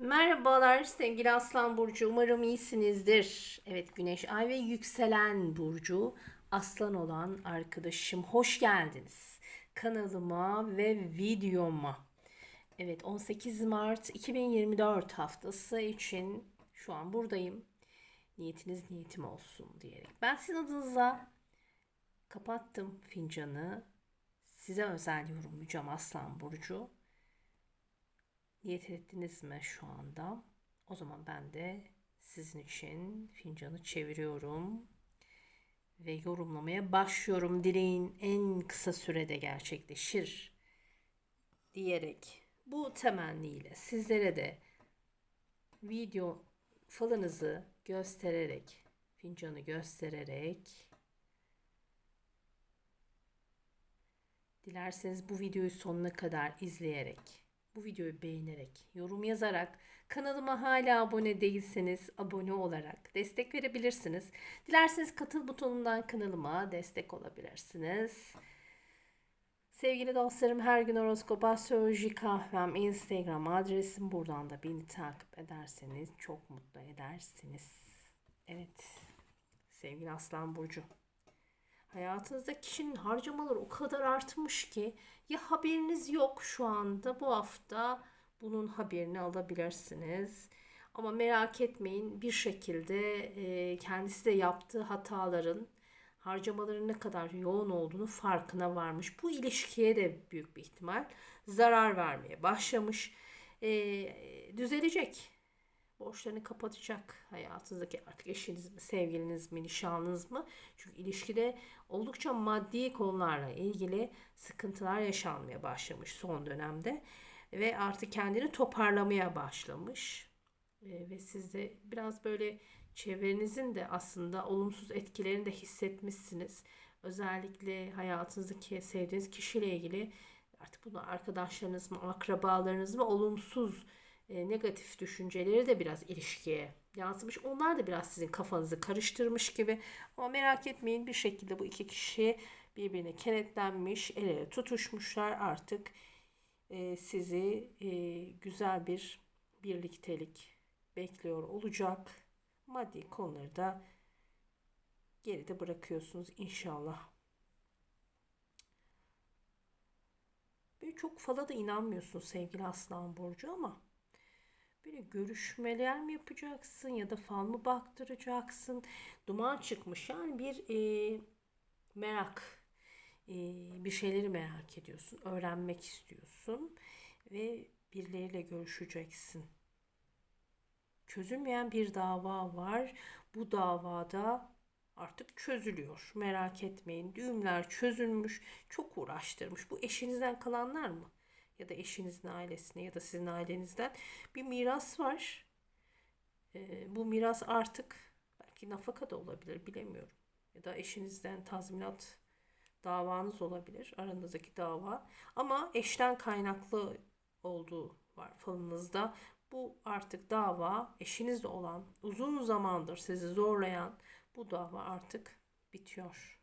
Merhabalar sevgili Aslan Burcu. Umarım iyisinizdir. Evet Güneş, Ay ve Yükselen Burcu Aslan olan arkadaşım hoş geldiniz. Kanalıma ve videoma. Evet 18 Mart 2024 haftası için şu an buradayım. Niyetiniz niyetim olsun diyerek. Ben sizin adınıza kapattım fincanı. Size özel yorumlayacağım Aslan Burcu. Niyet ettiniz mi şu anda? O zaman ben de sizin için fincanı çeviriyorum ve yorumlamaya başlıyorum. Dileğin en kısa sürede gerçekleşir diyerek bu temenniyle sizlere de video falınızı göstererek, fincanı göstererek dilerseniz bu videoyu sonuna kadar izleyerek bu videoyu beğenerek, yorum yazarak, kanalıma hala abone değilseniz abone olarak destek verebilirsiniz. Dilerseniz katıl butonundan kanalıma destek olabilirsiniz. Sevgili dostlarım her gün horoskop astroloji kahvem Instagram adresim buradan da beni takip ederseniz çok mutlu edersiniz. Evet sevgili Aslan Burcu. Hayatınızda kişinin harcamaları o kadar artmış ki ya haberiniz yok şu anda bu hafta bunun haberini alabilirsiniz. Ama merak etmeyin bir şekilde e, kendisi de yaptığı hataların harcamaların ne kadar yoğun olduğunu farkına varmış. Bu ilişkiye de büyük bir ihtimal zarar vermeye başlamış. E, düzelecek borçlarını kapatacak hayatınızdaki artık eşiniz mi, sevgiliniz mi, nişanlınız mı? Çünkü ilişkide oldukça maddi konularla ilgili sıkıntılar yaşanmaya başlamış son dönemde ve artık kendini toparlamaya başlamış. E, ve siz de biraz böyle çevrenizin de aslında olumsuz etkilerini de hissetmişsiniz. Özellikle hayatınızdaki sevdiğiniz kişiyle ilgili artık bunu arkadaşlarınız mı, akrabalarınız mı olumsuz e, negatif düşünceleri de biraz ilişkiye yansımış. Onlar da biraz sizin kafanızı karıştırmış gibi. Ama merak etmeyin bir şekilde bu iki kişi birbirine kenetlenmiş, el ele tutuşmuşlar artık e, sizi e, güzel bir birliktelik bekliyor olacak. Maddi konuları da geride bırakıyorsunuz inşallah. Böyle çok fala da inanmıyorsun sevgili Aslan Burcu ama Böyle görüşmeler mi yapacaksın ya da fal mı baktıracaksın? Duman çıkmış yani bir e, merak, e, bir şeyleri merak ediyorsun, öğrenmek istiyorsun ve birileriyle görüşeceksin. Çözülmeyen bir dava var. Bu davada artık çözülüyor. Merak etmeyin. Düğümler çözülmüş. Çok uğraştırmış. Bu eşinizden kalanlar mı? Ya da eşinizin ailesine ya da sizin ailenizden bir miras var. E, bu miras artık belki nafaka da olabilir bilemiyorum. Ya da eşinizden tazminat davanız olabilir aranızdaki dava. Ama eşten kaynaklı olduğu var falınızda. Bu artık dava eşinizle olan uzun zamandır sizi zorlayan bu dava artık bitiyor.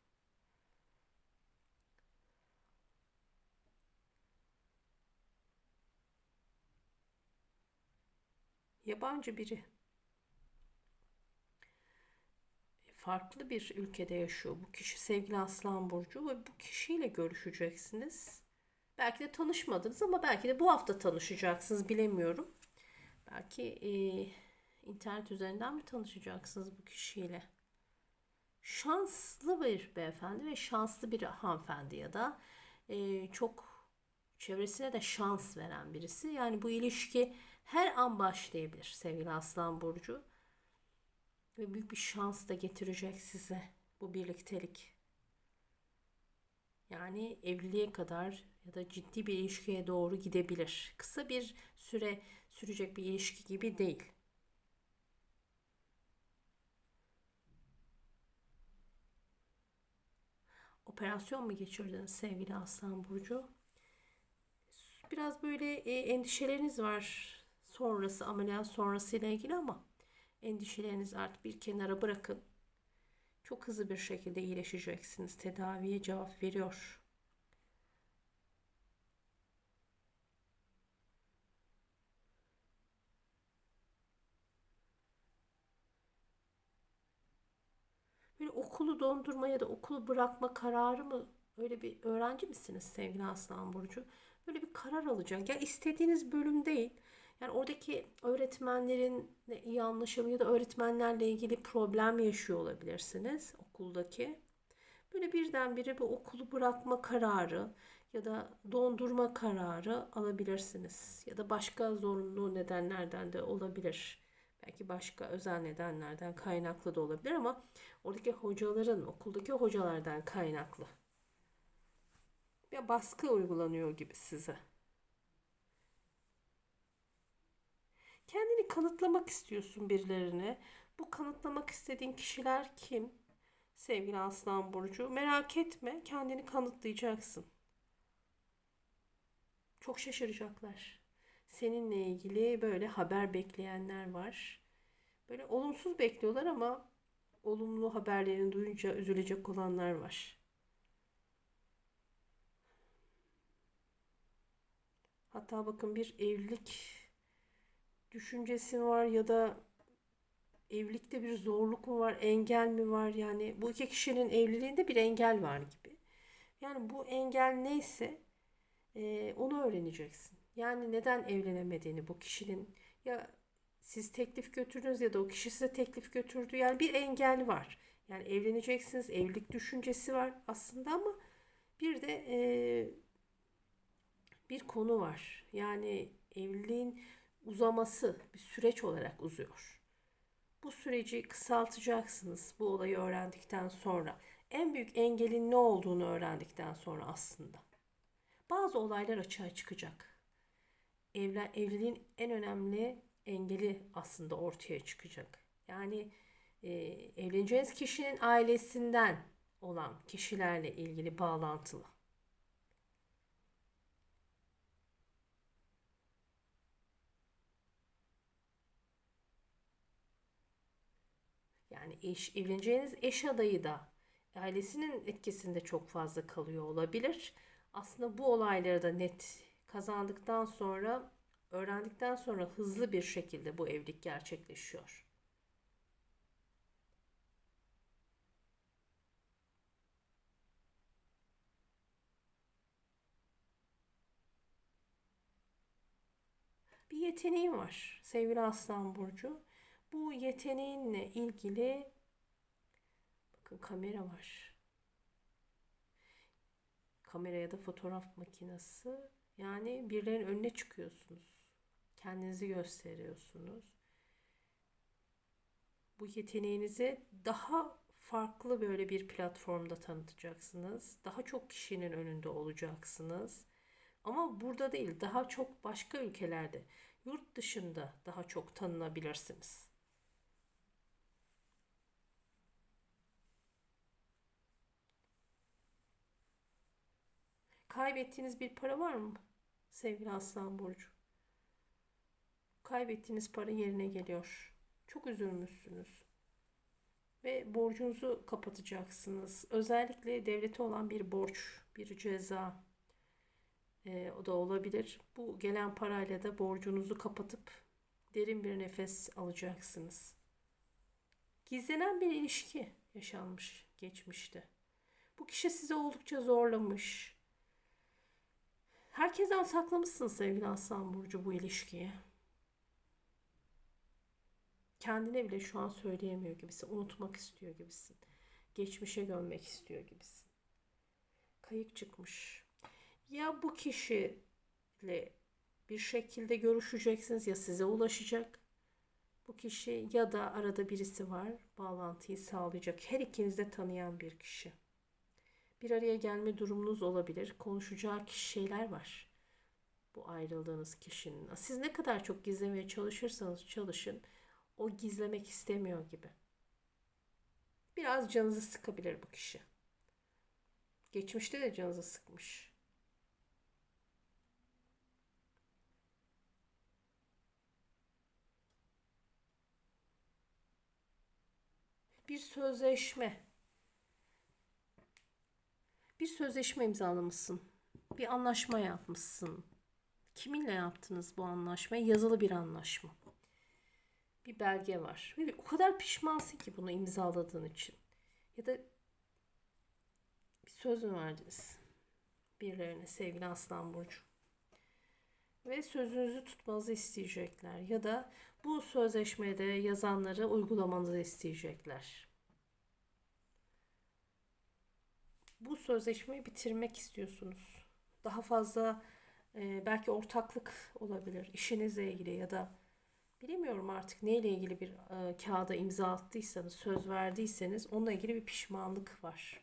Yabancı biri. Farklı bir ülkede yaşıyor bu kişi sevgili Aslan Burcu ve bu kişiyle görüşeceksiniz. Belki de tanışmadınız ama belki de bu hafta tanışacaksınız bilemiyorum. Belki e, internet üzerinden mi tanışacaksınız bu kişiyle? Şanslı bir beyefendi ve şanslı bir hanımefendi ya da e, çok çevresine de şans veren birisi. Yani bu ilişki her an başlayabilir sevgili Aslan Burcu. Ve büyük bir şans da getirecek size bu birliktelik. Yani evliliğe kadar ya da ciddi bir ilişkiye doğru gidebilir. Kısa bir süre sürecek bir ilişki gibi değil. Operasyon mu geçirdiniz sevgili Aslan Burcu? Biraz böyle e, endişeleriniz var sonrası ameliyat sonrası ile ilgili ama endişelerinizi artık bir kenara bırakın. Çok hızlı bir şekilde iyileşeceksiniz. Tedaviye cevap veriyor. Böyle okulu dondurma ya da okulu bırakma kararı mı? Öyle bir öğrenci misiniz sevgili Aslan Burcu? Böyle bir karar alacak. Ya istediğiniz bölüm değil yani oradaki öğretmenlerin iyi anlaşımı ya da öğretmenlerle ilgili problem yaşıyor olabilirsiniz okuldaki. Böyle birdenbire bu okulu bırakma kararı ya da dondurma kararı alabilirsiniz. Ya da başka zorunlu nedenlerden de olabilir. Belki başka özel nedenlerden kaynaklı da olabilir ama oradaki hocaların, okuldaki hocalardan kaynaklı. Bir baskı uygulanıyor gibi size. Kanıtlamak istiyorsun birilerine. Bu kanıtlamak istediğin kişiler kim? Sevgili Aslan Burcu. Merak etme, kendini kanıtlayacaksın. Çok şaşıracaklar. Seninle ilgili böyle haber bekleyenler var. Böyle olumsuz bekliyorlar ama olumlu haberlerini duyunca üzülecek olanlar var. Hatta bakın bir evlilik düşüncesi var ya da evlilikte bir zorluk mu var, engel mi var? Yani bu iki kişinin evliliğinde bir engel var gibi. Yani bu engel neyse e, onu öğreneceksin. Yani neden evlenemediğini bu kişinin ya siz teklif götürdünüz ya da o kişi size teklif götürdü. Yani bir engel var. Yani evleneceksiniz, evlilik düşüncesi var aslında ama bir de e, bir konu var. Yani evliliğin uzaması bir süreç olarak uzuyor. Bu süreci kısaltacaksınız bu olayı öğrendikten sonra. En büyük engelin ne olduğunu öğrendikten sonra aslında. Bazı olaylar açığa çıkacak. Evlen, evliliğin en önemli engeli aslında ortaya çıkacak. Yani e, evleneceğiniz kişinin ailesinden olan kişilerle ilgili bağlantılı. Yani eş, evleneceğiniz eş adayı da ailesinin etkisinde çok fazla kalıyor olabilir. Aslında bu olayları da net kazandıktan sonra, öğrendikten sonra hızlı bir şekilde bu evlilik gerçekleşiyor. Bir yeteneğin var sevgili Aslan Burcu. Bu yeteneğinle ilgili bakın kamera var. Kamera ya da fotoğraf makinesi. Yani birilerinin önüne çıkıyorsunuz. Kendinizi gösteriyorsunuz. Bu yeteneğinizi daha farklı böyle bir platformda tanıtacaksınız. Daha çok kişinin önünde olacaksınız. Ama burada değil, daha çok başka ülkelerde, yurt dışında daha çok tanınabilirsiniz. Kaybettiğiniz bir para var mı? Sevgili Aslan Burcu. Kaybettiğiniz para yerine geliyor. Çok üzülmüşsünüz. Ve borcunuzu kapatacaksınız. Özellikle devlete olan bir borç, bir ceza e, o da olabilir. Bu gelen parayla da borcunuzu kapatıp derin bir nefes alacaksınız. Gizlenen bir ilişki yaşanmış geçmişte. Bu kişi size oldukça zorlamış. Herkesten saklamışsın sevgili Aslan Burcu bu ilişkiyi. Kendine bile şu an söyleyemiyor gibisin. Unutmak istiyor gibisin. Geçmişe gömmek istiyor gibisin. Kayık çıkmış. Ya bu kişiyle bir şekilde görüşeceksiniz ya size ulaşacak. Bu kişi ya da arada birisi var bağlantıyı sağlayacak. Her ikiniz de tanıyan bir kişi bir araya gelme durumunuz olabilir. Konuşacağı şeyler var. Bu ayrıldığınız kişinin. Siz ne kadar çok gizlemeye çalışırsanız çalışın o gizlemek istemiyor gibi. Biraz canınızı sıkabilir bu kişi. Geçmişte de canınızı sıkmış. Bir sözleşme bir sözleşme imzalamışsın. Bir anlaşma yapmışsın. Kiminle yaptınız bu anlaşmayı? Yazılı bir anlaşma. Bir belge var. Ve o kadar pişmansın ki bunu imzaladığın için. Ya da bir söz mü verdiniz birilerine sevgili Aslan Burcu? Ve sözünüzü tutmanızı isteyecekler. Ya da bu sözleşmede yazanları uygulamanızı isteyecekler. Bu sözleşmeyi bitirmek istiyorsunuz. Daha fazla e, belki ortaklık olabilir işinizle ilgili ya da bilemiyorum artık neyle ilgili bir e, kağıda imza attıysanız, söz verdiyseniz onunla ilgili bir pişmanlık var.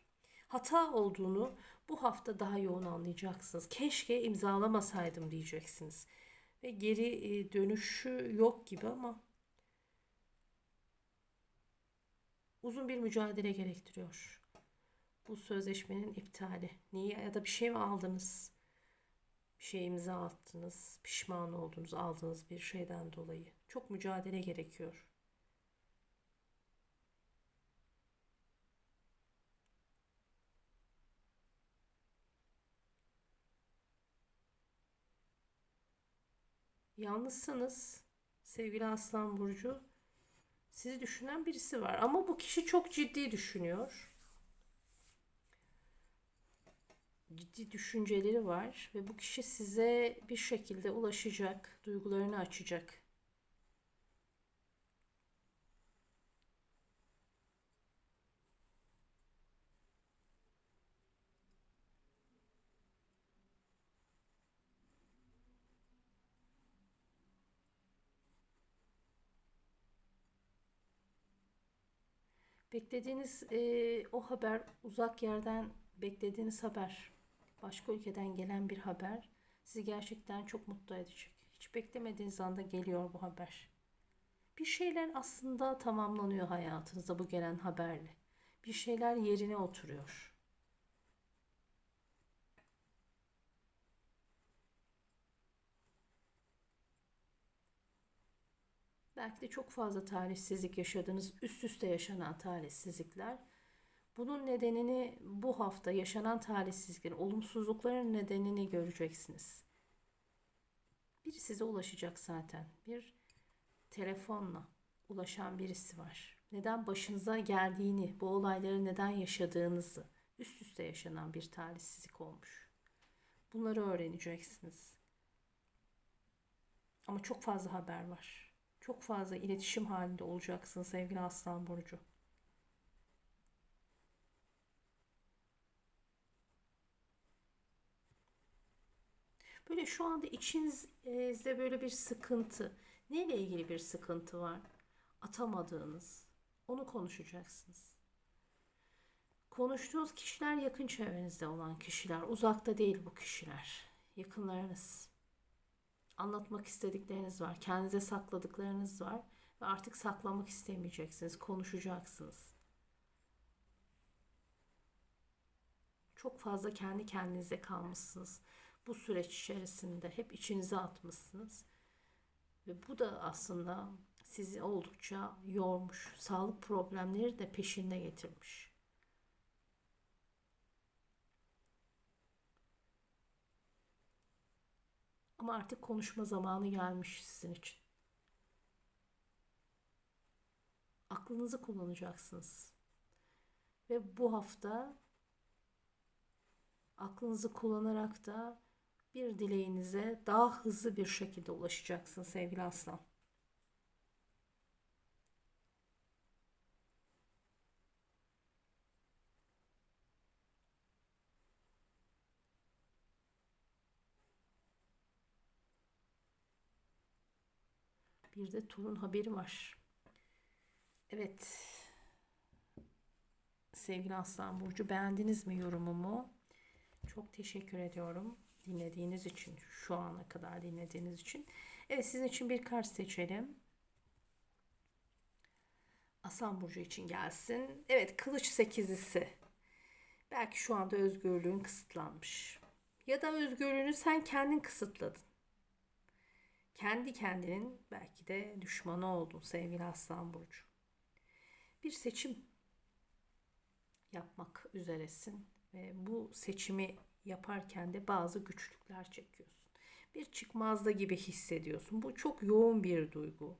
Hata olduğunu bu hafta daha yoğun anlayacaksınız. Keşke imzalamasaydım diyeceksiniz. Ve geri e, dönüşü yok gibi ama uzun bir mücadele gerektiriyor. Bu sözleşmenin iptali. Niye ya da bir şey mi aldınız? Bir şey imza attınız, pişman oldunuz aldığınız bir şeyden dolayı. Çok mücadele gerekiyor. Yalnızsınız sevgili Aslan Burcu. Sizi düşünen birisi var ama bu kişi çok ciddi düşünüyor. Ciddi düşünceleri var ve bu kişi size bir şekilde ulaşacak, duygularını açacak. Beklediğiniz e, o haber uzak yerden beklediğiniz haber, başka ülkeden gelen bir haber sizi gerçekten çok mutlu edecek. Hiç beklemediğiniz anda geliyor bu haber. Bir şeyler aslında tamamlanıyor hayatınızda bu gelen haberle. Bir şeyler yerine oturuyor. Belki de çok fazla talihsizlik yaşadınız, üst üste yaşanan talihsizlikler. Bunun nedenini bu hafta yaşanan talihsizliklerin, olumsuzlukların nedenini göreceksiniz. Biri size ulaşacak zaten. Bir telefonla ulaşan birisi var. Neden başınıza geldiğini, bu olayları neden yaşadığınızı, üst üste yaşanan bir talihsizlik olmuş. Bunları öğreneceksiniz. Ama çok fazla haber var. Çok fazla iletişim halinde olacaksın sevgili Aslan Burcu. Böyle şu anda içinizde böyle bir sıkıntı. Neyle ilgili bir sıkıntı var? Atamadığınız. Onu konuşacaksınız. Konuştuğunuz kişiler yakın çevrenizde olan kişiler. Uzakta değil bu kişiler. Yakınlarınız. Anlatmak istedikleriniz var. Kendinize sakladıklarınız var. Ve artık saklamak istemeyeceksiniz. Konuşacaksınız. Çok fazla kendi kendinize kalmışsınız bu süreç içerisinde hep içinize atmışsınız. Ve bu da aslında sizi oldukça yormuş. Sağlık problemleri de peşinde getirmiş. Ama artık konuşma zamanı gelmiş sizin için. Aklınızı kullanacaksınız. Ve bu hafta aklınızı kullanarak da bir dileğinize daha hızlı bir şekilde ulaşacaksın sevgili aslan. Bir de torun haberi var. Evet. Sevgili Aslan Burcu beğendiniz mi yorumumu? Çok teşekkür ediyorum dinlediğiniz için, şu ana kadar dinlediğiniz için. Evet sizin için bir kart seçelim. Aslan Burcu için gelsin. Evet kılıç sekizisi. Belki şu anda özgürlüğün kısıtlanmış. Ya da özgürlüğünü sen kendin kısıtladın. Kendi kendinin belki de düşmanı oldun sevgili Aslan Burcu. Bir seçim yapmak üzeresin ve bu seçimi yaparken de bazı güçlükler çekiyorsun. Bir çıkmazda gibi hissediyorsun. Bu çok yoğun bir duygu.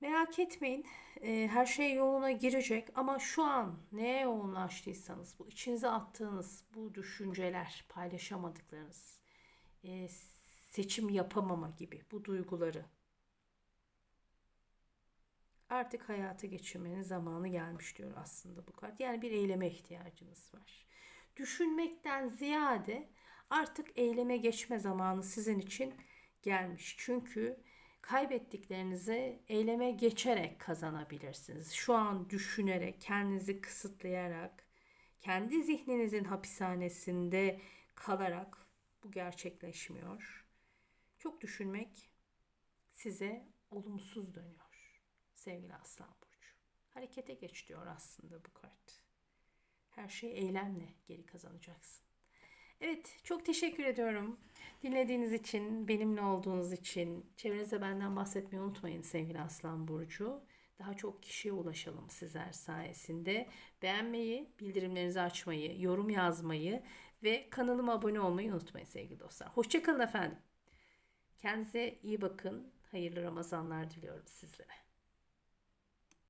Merak etmeyin. e, her şey yoluna girecek ama şu an neye yoğunlaştıysanız bu içinize attığınız bu düşünceler, paylaşamadıklarınız, e, seçim yapamama gibi bu duyguları artık hayata geçirmenin zamanı gelmiş diyor aslında bu kart. Yani bir eyleme ihtiyacınız var. Düşünmekten ziyade artık eyleme geçme zamanı sizin için gelmiş. Çünkü kaybettiklerinizi eyleme geçerek kazanabilirsiniz. Şu an düşünerek, kendinizi kısıtlayarak, kendi zihninizin hapishanesinde kalarak bu gerçekleşmiyor. Çok düşünmek size olumsuz dönüyor sevgili Aslan Burcu. Harekete geç diyor aslında bu kart. Her şeyi eylemle geri kazanacaksın. Evet, çok teşekkür ediyorum. Dinlediğiniz için, benimle olduğunuz için, çevrenize benden bahsetmeyi unutmayın sevgili Aslan Burcu. Daha çok kişiye ulaşalım sizler sayesinde. Beğenmeyi, bildirimlerinizi açmayı, yorum yazmayı ve kanalıma abone olmayı unutmayın sevgili dostlar. Hoşçakalın efendim. Kendinize iyi bakın. Hayırlı Ramazanlar diliyorum sizlere.